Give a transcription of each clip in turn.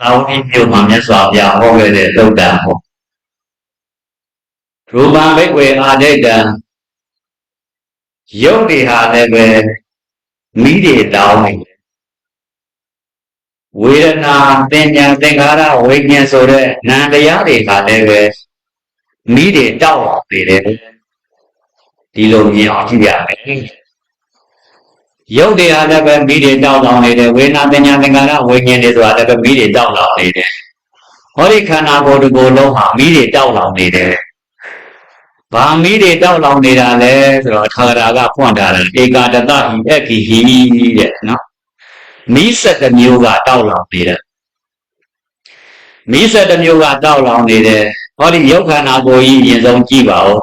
သာဝတိမြို့မှာမြတ်စွာဘုရားဟောခဲ့တဲ့သုတ်တံဟောရူပံဘိက္ခွေအာဒိတံယုတ်တွေဟာလည်းပဲမိတွေတောင်းနေတယ်ဝေဒနာသင်ညာသင်္ခါရဝိညာဉ်ဆိုတဲ့နာမ်တရားတွေဟာလည်းပဲမိတွေတောက်အောင်နေတယ်ဒီလိုမြင်အောင်ကြည့်ရမယ် ရုပ်တရားလည်းပဲမိတွေတောက်လောင်နေတယ်ဝေဒနာသင်ညာသင်္ခါရဝိညာဉ်တွေဆိုတာလည်းပဲမိတွေတောက်လောင်နေတယ်ဟောဒီခန္ဓာကိုယ်တစ်ကိုယ်လုံးဟာမိတွေတောက်လောင်နေတယ်ဘာမိတွေတောက်လောင်နေတာလဲဆိုတော့ထာဂရာကဖွင့်ထားတယ်ဧကာတတဟိအခိဟိတဲ့နော်မိဆက်တစ်မျိုးကတောက်လောင်နေတယ်မိဆက်တစ်မျိုးကတောက်လောင်နေတယ်ဟောဒီယုတ်ခန္ဓာကိုယ်ကြီးရင်ဆုံးကြည့်ပါဦး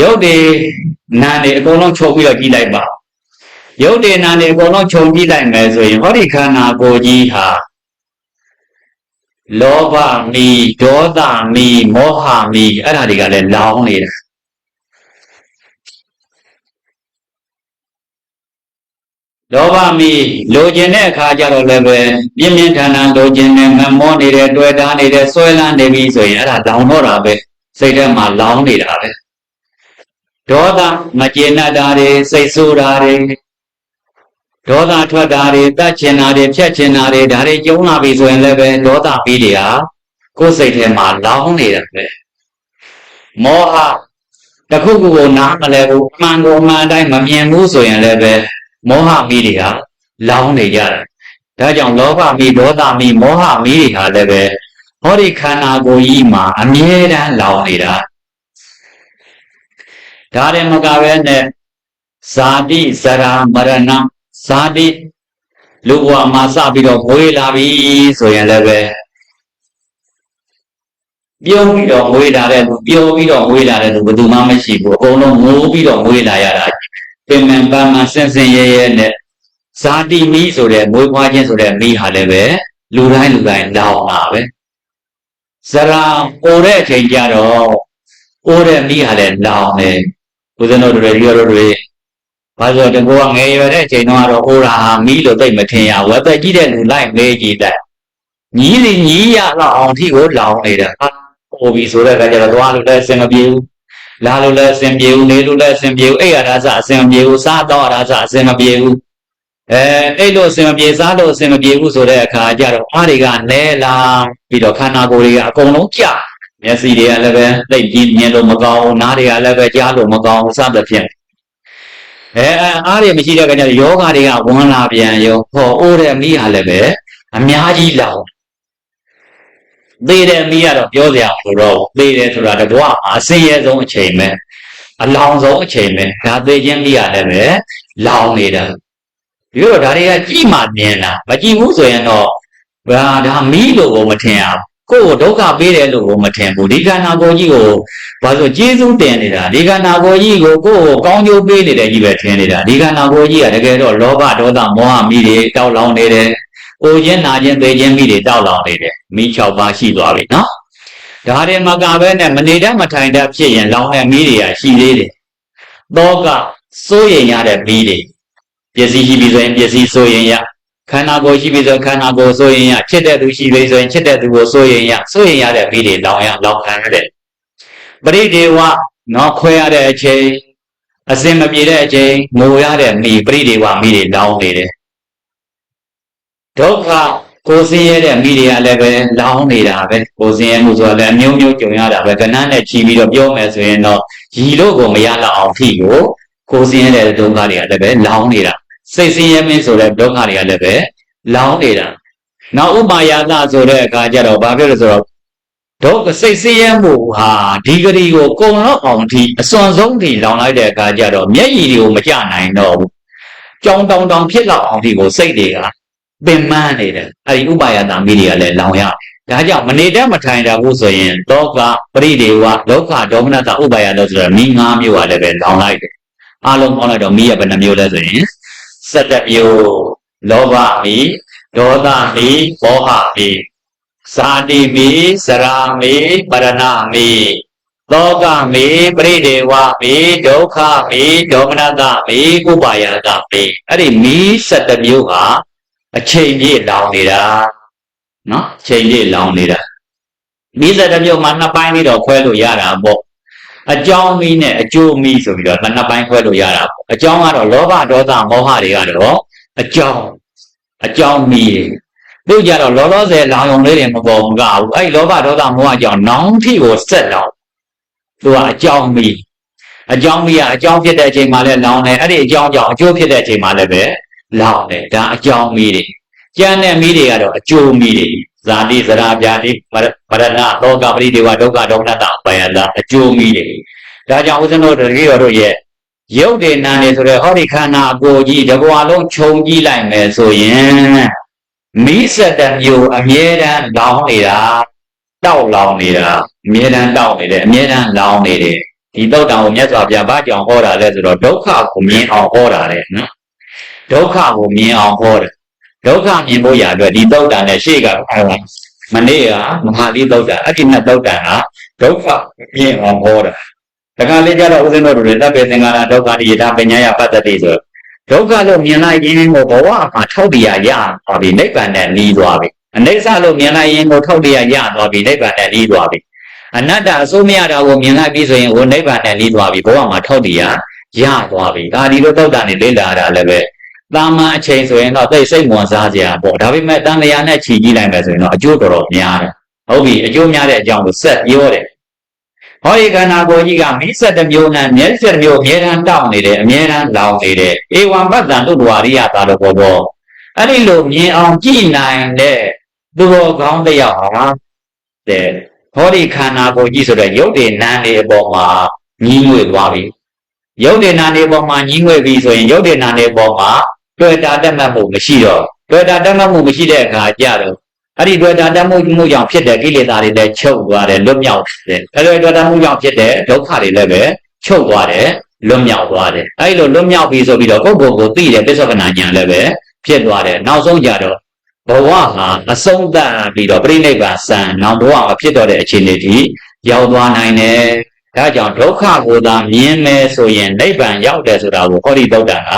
ယုတ်တွေနာနေအကုန်လုံးချုပ်ပြီးတော့ကြည့်လိုက်ပါ ယုတ်တေနာနေအကုန်လုံးခြုံကြည့်လိုက်မယ်ဆိုရင်ဟောဒီခန္ဓာကိုယ်ကြီးဟာလောဘမီဒေါသမီမောဟမီအဲ့ဒါတွေကလည်းလောင်းနေတာလောဘမီလိုချင်တဲ့အခါကျတော့လည်းပဲပြင်းပြင်းထန်ထန်လိုချင်နေမမောနေတယ်တွေ့တာနေတယ်ဆွဲလန်းနေပြီဆိုရင်အဲ့ဒါလောင်တော့တာပဲစိတ်ထဲမှာလောင်းနေတာပဲဒေါသမကျေနပ်တာတွေစိတ်ဆိုးတာတွေ ဒေါသထွက်တာတွေတတ်ချင်တာတွေဖြတ်ချင်တာတွေဒါတွေကျုံလာပြီဆိုရင်လည်းပဲဒေါသပြီးတွေဟာကိုယ်စိတ်ထဲမှာလောင်းနေတာပဲမောဟတခုခုကိုနားမလဲဘူးအမှန်ကိုအမှန်တိုင်းမမြင်ဘူးဆိုရင်လည်းပဲမောဟမိတွေဟာလောင်းနေကြတယ်ဒါကြောင့်လောဘမိဒေါသမိမောဟမိတွေဟာလည်းပဲဟောဒီခန္ဓာကိုယ်ကြီးမှာအမြဲတမ်းလောင်နေတာဒါရင်မကပဲနဲ့ဇာတိဇရာမရဏ ဇာတိလူဘဝမှာစပြီးတော့ဝေးလာပြီဆိုရင်လည်းပဲပြုံးပြီးတော့ဝေးလာတဲ့လူပြုံးပြီးတော့ဝေးလာတဲ့လူဘယ်သူမှမရှိဘူးအကုန်လုံးငိုးပြီးတော့ဝေးလာရတာပင်မန်ပန်းမဆင်ဆင်ရဲရဲနဲ့ဇာတိမီးဆိုတဲ့မွေးဖွားခြင်းဆိုတဲ့မီးဟာလည်းပဲလူတိုင်းလူတိုင်းလောင်တာပဲဇရာပိုတဲ့အချိန်ကျတော့ပိုတဲ့မီးဟာလည်းလောင်တယ်ဦးဇင်းတို့တွေရောတို့တွေ ဘာလို့တကောကငယ်ရွယ်တဲ့အချိန်တော့ကတော့အိုရာဟာမီးလို့သိမထင်ရဝက်သက်ကြီးတဲ့လူလိုက်မေးကြည့်တဲ့ညီးစီညီးရတော့အောင်ထိကိုလောင်နေတာဟိုပြီဆိုတဲ့အခါကျတော့သွားလို့လည်းအစင်မပြေဘူးလာလို့လည်းအစင်ပြေဘူးနေလို့လည်းအစင်ပြေဘူးအိတ်ရတာစအစင်မပြေဘူးစားတော့တာစအစင်မပြေဘူးအဲအိတ်လို့အစင်မပြေစားလို့အစင်မပြေဘူးဆိုတဲ့အခါကျတော့အားတွေကနဲလာပြီးတော့ခန္ဓာကိုယ်တွေကအကုန်လုံးကြာမျက်စိတွေကလည်းပဲသိပ်ကြီးမြင်လို့မကောင်းနားတွေကလည်းပဲကြားလို့မကောင်းစသဖြင့် အဲအားတွေမရှိတဲ့ကနေယောဂတွေကဝင်လာပြန်ရောဟောအိုးတဲ့မိဟာလည်းပဲအများကြီးလောင်သေးတဲ့မိကတော့ပြောစရာမလိုတော့ဘူးသေးတယ်ဆိုတာတကွာအစင်းရဲဆုံးအချိန်ပဲအလောင်ဆုံးအချိန်ပဲဒါသေးခြင်းမိရတယ်ပဲလောင်နေတာပြီးတော့ဒါတွေကကြည့်မှမြင်တာမကြည့်ဘူးဆိုရင်တော့ဘာဒါမီးလို့ကိုမထင်အောင် ကိုယ်ကိုဒုက္ခပေးတယ်လို့ကိုမထင်ဘူးဒီခန္ဓာကိုယ်ကြီးကိုဘာလို့ကျေးဇူးတင်နေတာဒီခန္ဓာကိုယ်ကြီးကိုကိုယ်ကိုကောင်းကျိုးပေးနေတယ်ကြီးပဲထင်နေတာဒီခန္ဓာကိုယ်ကြီးကတကယ်တော့လောဘဒေါသမောဟမိတွေတောက်လောင်နေတယ်။အိုခြင်းနာခြင်းသိခြင်းမိတွေတောက်လောင်နေတယ်။မိ၆ပါးရှိသွားပြီနော်။ဒါတွေမကပဲနဲ့မနေတတ်မထိုင်တတ်ဖြစ်ရင်လောင်တဲ့မိတွေကရှိသေးတယ်။သောကစိုးရင်ရတဲ့မိတွေပစ္စည်းရှိပြီဆိုရင်ပစ္စည်းစိုးရင်ရ ခန္ဓာကိုယ်ရှိပြီဆိုခန္ဓာကိုယ်စိုးရင်ရချစ်တဲ့သူရှိပြီဆိုရင်ချစ်တဲ့သူကိုစိုးရင်ရစိုးရင်ရတဲ့မိတွေလောင်ရလောင်ခံရတဲ့ပရိဒေဝနော်ခွဲရတဲ့အချိန်အစင်မပြေတဲ့အချိန်ငိုရတဲ့မိပရိဒေဝမိတွေလောင်နေတယ်ဒုက္ခကိုယ်စင်းရတဲ့မိတွေကလည်းပဲလောင်နေတာပဲကိုယ်စင်းရမှုဆိုတာလည်းအမျိုးမျိုးကြုံရတာပဲကဏ္ဍနဲ့ချီပြီးတော့ပြောမယ်ဆိုရင်တော့ရီလို့ကိုမရတော့အောင်ထိကိုကိုယ်စင်းရတဲ့ဒုက္ခတွေကလည်းပဲလောင်နေတာ စိတ်ဆင်းရဲမင်းဆိုတဲ့ဒုက္ခတွေကလည်းပဲလောင်နေတာနောက်ဥပါယသဆိုတဲ့အခါကျတော့ဘာဖြစ်လို့ဆိုတော့ဒုက္ခစိတ်ဆင်းရဲမှုဟာဒီဂရီကိုကုံတော့အောင်ထိအစွန်ဆုံးထိလောင်လိုက်တဲ့အခါကျတော့မျက်ရည်တွေကိုမကြနိုင်တော့ဘူးကြောင်တောင်တောင်ဖြစ်လောက်အောင်ထိကိုစိတ်တွေကပင်မနေတယ်အဲ့ဒီဥပါယတာမိတွေကလည်းလောင်ရဒါကြောင့်မနေတတ်မထိုင်တာဘူးဆိုရင်လောကပရိဒေဝလောကဒေါမနတဥပါယလို့ဆိုတော့မိငါးမျိုးကလည်းပဲလောင်လိုက်တယ်အလုံးပေါင်းလိုက်တော့မိရဘယ်နှမျိုးလဲဆိုရင် 17မျိုးလောဘမိဒေါသမီမောဟမိဇာတိမိစရာမိပရဏမိသောကမိပရိဒေဝမိဒုက္ခမိဒေါမနတမိဥပါယတမိအဲ့ဒီမိ17မျိုးဟာအချိန်ပြည့်လောင်နေတာနော်ချိန်ကြီးလောင်နေတာမိစတစ်မျိုးမှာနှစ်ပိုင်းလေးတော့ခွဲလို့ရတာပေါ့ အကြောင်းမီးနဲ့အကျိုးမီးဆိုပြီးတော့နှစ်ပိုင်းခွဲလို့ရတာပေါ့အကြောင်းကတော့လောဘဒေါသမောဟတွေကတော့အကြောင်းအကြောင်းမီးတွေသူကြတော့လောလောဆယ်လောင်ယုံလေးတွေမပေါ်ဘူးကဘူးအဲ့လောဘဒေါသမောဟကြောင့်နောင်ထိကိုဆက်လောင်သူကအကြောင်းမီးအကြောင်းမီးကအကြောင်းဖြစ်တဲ့အချိန်မှာလည်းလောင်တယ်အဲ့ဒီအကြောင်းကြောင့်အကျိုးဖြစ်တဲ့အချိန်မှာလည်းပဲလောင်တယ်ဒါအကြောင်းမီးတွေကျန်တဲ့မီးတွေကတော့အကျိုးမီးတွေ ဇာတိဇရာပြာတိမရမရဏလောကပရိဒေဝဒုက္ခဒေါမနတပယတာအကျိုးမီးတွေဒါကြောင့်ဦးဇင်းတို့တတိယတို့ရဲ့ရုပ်တွေနာနေဆိုတဲ့ဟောဒီခန္ဓာအကိုကြီးတကွာလုံးခြုံကြည့်လိုက်မယ်ဆိုရင်မိစက်တမျိုးအမြဲတမ်းလောင်နေတာတောက်လောင်နေတာအမြဲတမ်းတောက်နေတယ်အမြဲတမ်းလောင်နေတယ်ဒီတောက်တံကိုမြတ်စွာဘုရားဘာကြောင့်ဟောတာလဲဆိုတော့ဒုက္ခကိုမြင်အောင်ဟောတာလေနော်ဒုက္ခကိုမြင်အောင်ဟောတယ် ဒုက္ခမြင်ဖို့ရအတွက်ဒီတောက်တံနဲ့ရှေ့ကမနေ့ကမဟာသီတောက်တံအဋ္ဌိနတောက်တံကဒုက္ခမြင်အောင်ဟောတာတခါလေးကျတော့ဦးဇင်းတို့တွေတပ်ပေသင်္ကာရဒုက္ခတိယတာပညာယပတ္တတိဆိုဒုက္ခလို့မြင်လိုက်ရင်ကိုဘဝမှာထောက်တရားရသွားပြီနိဗ္ဗာန်နဲ့နီးသွားပြီအနိစ္စလို့မြင်လိုက်ရင်ကိုထောက်တရားရသွားပြီနိဗ္ဗာန်နဲ့နီးသွားပြီအနတ္တအစိုးမရတာကိုမြင်လိုက်ပြီဆိုရင်ဟိုနိဗ္ဗာန်နဲ့နီးသွားပြီဘဝမှာထောက်တရားရသွားပြီဒါဒီလိုတောက်တာနေလေ့လာတာလည်းပဲ တာမန်အချိန်ဆိုရင်တော့သိစိတ်ဝင်စားစရာပေါ့ဒါပေမဲ့တန်လျာနဲ့ခြည်ကြည့်လိုက်မယ်ဆိုရင်တော့အကျိုးတော်တော်များတယ်ဟုတ်ပြီအကျိုးများတဲ့အကြောင်းကိုဆက်ပြောတယ်ဟောဒီခန္ဓာကိုယ်ကြီးကမိစ္ဆတမျိုးနဲ့မျက်စက်မျိုးအမြဲတမ်းတောက်နေတယ်အမြဲတမ်းလောင်နေတယ်ဧဝံပတ္တံတုတ္တဝါရိယသာလို့ဘောဘောအဲ့ဒီလိုမြင်အောင်ကြည့်နိုင်တဲ့သူတော်ကောင်းတစ်ယောက်ဟာတဲ့ဟောဒီခန္ဓာကိုယ်ကြီးဆိုတဲ့ရုပ်တွေနာမ်တွေအပေါ်မှာညီးငွေသွားပြီရုပ်တွေနာမ်တွေအပေါ်မှာညီးငွေပြီဆိုရင်ရုပ်တွေနာမ်တွေအပေါ်မှာ တွေ့တာတက်မှတ်မှုမရှိတော့တွေ့တာတက်မှတ်မှုမရှိတဲ့အခါကြတော့အဲ့ဒီတွေ့တာတက်မှုမှုကြောင့်ဖြစ်တဲ့ကိလေသာတွေလည်းချုပ်သွားတယ်လွတ်မြောက်တယ်အဲ့ဒီတွေ့တာမှုကြောင့်ဖြစ်တဲ့ဒုက္ခတွေလည်းပဲချုပ်သွားတယ်လွတ်မြောက်သွားတယ်အဲ့ဒီလိုလွတ်မြောက်ပြီဆိုပြီးတော့ကိုယ့်ကိုယ်ကိုသိတယ်ပစ္စုပ္ပနာဉာဏ်လည်းပဲဖြစ်သွားတယ်နောက်ဆုံးကြတော့ဘဝဟာအဆုံးသတ်ပြီးတော့ပြိဋိဘဆံနောက်ဘဝမှာဖြစ်တော့တဲ့အခြေအနေကြီးရောက်သွားနိုင်တယ်ဒါကြောင့်ဒုက္ခကိုသာမြင်မယ်ဆိုရင်နိဗ္ဗာန်ရောက်တယ်ဆိုတာကိုဟောဒီဗုဒ္ဓံက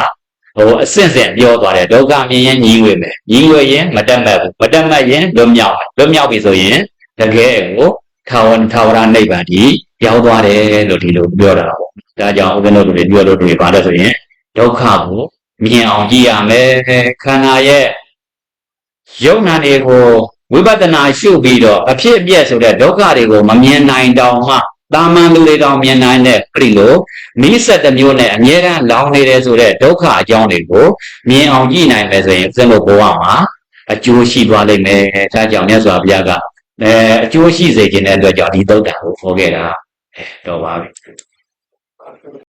ဟိုအစစ်စစ်ပြောသွားတယ်ဒုက္ခမြင်ရင်ညီးဝေမယ်ညီးဝေရင်မတက်မဲ့ဘူးမတက်မဲ့ရင်လွတ်မြောက်လွတ်မြောက်ပြီဆိုရင်တကယ်ကိုထာဝရထာဝရနိဗ္ဗာန်ကြီးရောက်သွားတယ်လို့ဒီလိုပြောတာပေါ့ဒါကြောင့်ဥပ္ပနောတွေပြောလို့တွေပါလဲဆိုရင်ဒုက္ခကိုမြင်အောင်ကြည့်ရမယ်ခန္ဓာရဲ့ယုံနာတွေကိုဝိပဿနာရှုပြီးတော့အဖြစ်အပျက်ဆိုတဲ့ဒုက္ခတွေကိုမမြင်နိုင်တောင်မှ တာမန်လူတွေတောင်မြင်နိုင်တဲ့အဲ့ဒီလိုမိဆက်တစ်မျိုးနဲ့အမြဲတမ်းလောင်နေတယ်ဆိုတဲ့ဒုက္ခအကြောင်းတွေကိုမြင်အောင်ကြည့်နိုင်မယ်ဆိုရင်သင်တို့ဘဝမှာအကျိုးရှိသွားလိမ့်မယ်ဒါကြောင့်မြတ်စွာဘုရားကအဲအကျိုးရှိစေခြင်းတဲ့အတွက်ကြောင့်ဒီသုတ်တံကိုခေါ်ခဲ့တာအဲတော့ပါပြီ